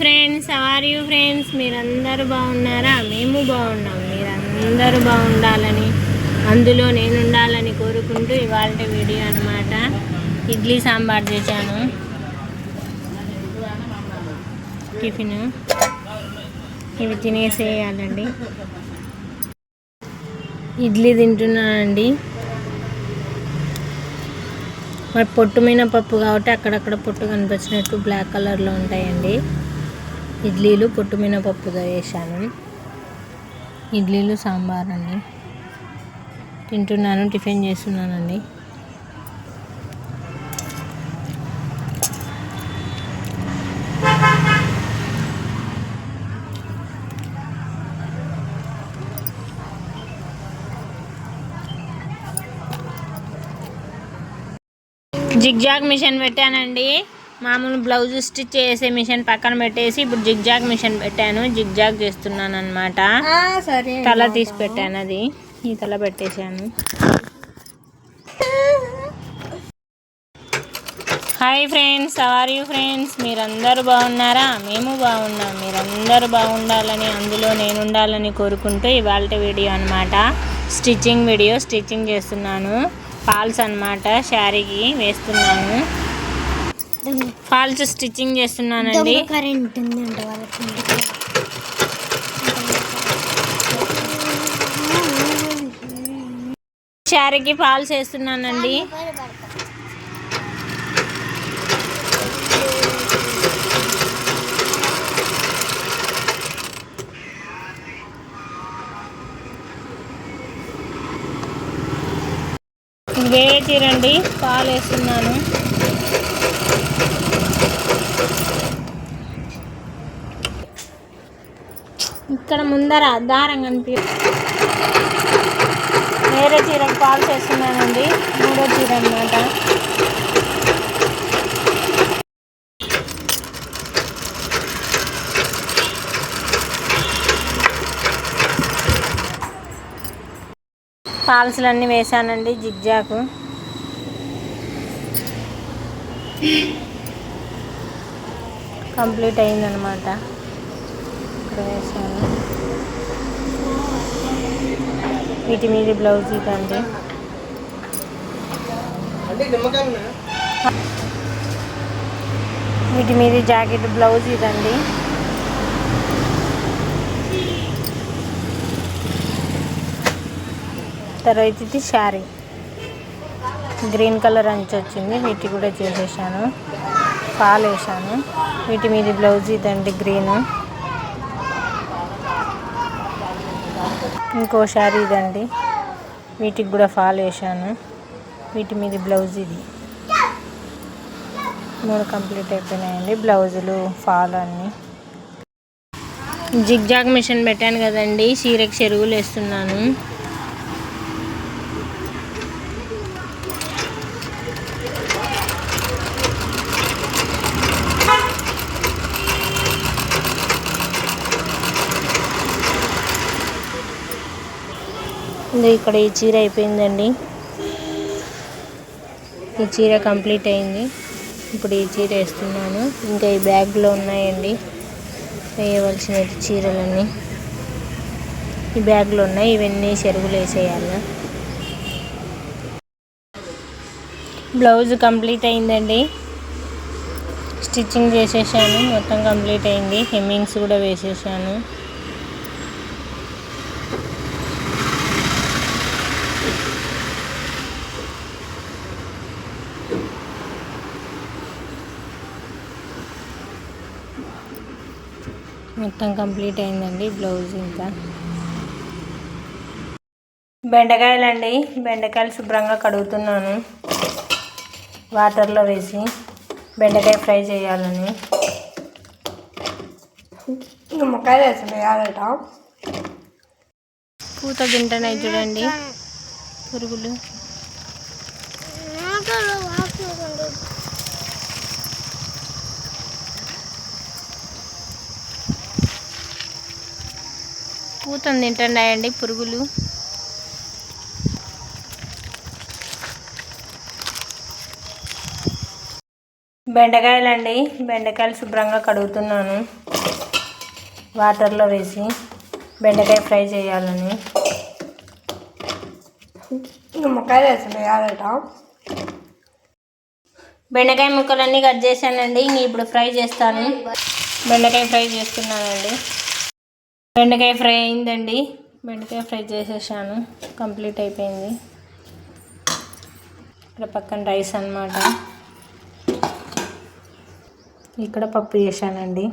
Friends are you friends మీరందరూ బాగున్నారా? మేము బాగున్నాం. మీరందరూ బాగుండాలని అందులో నేను ఉండాలని కోరుకుంటూ ఇవాళ వీడియో అనమాట ఇడ్లీ సాంబార్ చేశాను. టిఫిన్. ఇవి తినేసేయాలండి. ఇడ్లీ తింటున్నానండి. మరి పొట్టు మీద పప్పు కాబట్టి అక్కడక్కడ పొట్టు కనిపించినట్టు బ్లాక్ కలర్లో ఉంటాయండి. ఇడ్లీలు పొట్టు మీద చేశాను. ఇడ్లీలు సాంబార్ అండి తింటున్నాను టిఫిన్ చేస్తున్నానండి. జిగ్జాగ్ మిషన్ పెట్టానండి. మామూలు బ్లౌజ్ స్టిచ్ చేసే మిషన్ పక్కన పెట్టేసి ఇప్పుడు జిగ్జాగ్ మిషన్ పెట్టాను. జిగ్జాగ్ చేస్తున్నాను అనమాట సరే తల తీసి పెట్టాను అది. ఈ తల పెట్టేశాను. Hi friends are you friends మీరందరూ బాగున్నారా? మేము బాగున్నాం. మీరందరూ బాగుండాలని అందులో నేను ఉండాలని కోరుకుంటూ ఇవాళ వీడియో అనమాట స్టిచ్చింగ్ వీడియో స్టిచ్చింగ్ చేస్తున్నాను. ఫాల్స్ అనమాట శారీకి వేస్తున్నాను. ఫాల్స్ స్టిచ్చింగ్ చేస్తున్నానండి. కరెంట్ ఉందంట వాళ్ళకి. శారీకి ఫాల్స్ వేస్తున్నానండి. వేచిరండి పాలు వేస్తున్నాను. ఇక్కడ ముందర దారం కనిపిస్తుంది వేరే చీరకు కాల్ చేస్తున్నానండి. మూడో చీర అనమాట పాల్స్లన్నీ వేసానండి జిగ్జాకు. కంప్లీట్ అయిందనమాట ఇక్కడ వేసాను వీటి మీద బ్లౌజ్ ఇదండి వీటి మీద జాకెట్ బ్లౌజ్ ఇదండి. తర్వాత ఇది శారీ. గ్రీన్ కలర్ అంచు వచ్చింది వీటి కూడా చేసేసాను. పాలు వేసాను. వీటి మీద బ్లౌజ్ ఇదండి గ్రీన్. ఇంకో శారీ ఇదండి. వీటికి కూడా ఫాల్ వేసాను వీటి మీద బ్లౌజ్ ఇది. మూడు కంప్లీట్ అయిపోయినాయండి. బ్లౌజులు ఫాల్ అన్నీ. జిగ్జాగ్ మిషన్ పెట్టాను కదండి. చీరకి చెరువులు వేస్తున్నాను. ఇక్కడ ఈ చీర అయిపోయిందండి. ఈ చీర కంప్లీట్ అయింది. ఇప్పుడు ఈ చీర వేస్తున్నాను. ఇంకా ఈ బ్యాగ్లో ఉన్నాయండి. వేయవలసిన చీరలన్నీ. ఈ బ్యాగ్లో ఉన్నాయి. ఇవన్నీ చెరుగులు వేసేయాలి. బ్లౌజ్ కంప్లీట్ అయిందండి. స్టిచ్చింగ్ చేసేసాను. మొత్తం కంప్లీట్ అయింది. హెమ్మింగ్స్ కూడా వేసేసాను. మొత్తం కంప్లీట్ అయిందండి బ్లౌజ్ ఇంకా. బెండకాయలండి. బెండకాయలు శుభ్రంగా కడుగుతున్నాను. వాటర్లో వేసి బెండకాయ ఫ్రై చేయాలని. నిమ్మకాయ వేసి వేయాలట. పూత తింటున్నాయి చూడండి. పురుగులు. పూతను తింటున్నాయండి పురుగులు? బెండకాయలు అండి బెండకాయలు శుభ్రంగా కడుగుతున్నాను. వాటర్లో వేసి బెండకాయ ఫ్రై చేయాలని. నిమ్మకాయలు వేసి వేయాలట. బెండకాయ ముక్కలన్నీ కట్ చేశానండి. ఇప్పుడు ఫ్రై చేస్తాను. బెండకాయ ఫ్రై చేస్తున్నానండి. బెండకాయ ఫ్రై అయిందండి. బెండకాయ ఫ్రై చేసేసాను. కంప్లీట్ అయిపోయింది. ఇక్కడ పక్కన రైస్ అన్నమాట. ఇక్కడ పప్పు చేశానండి.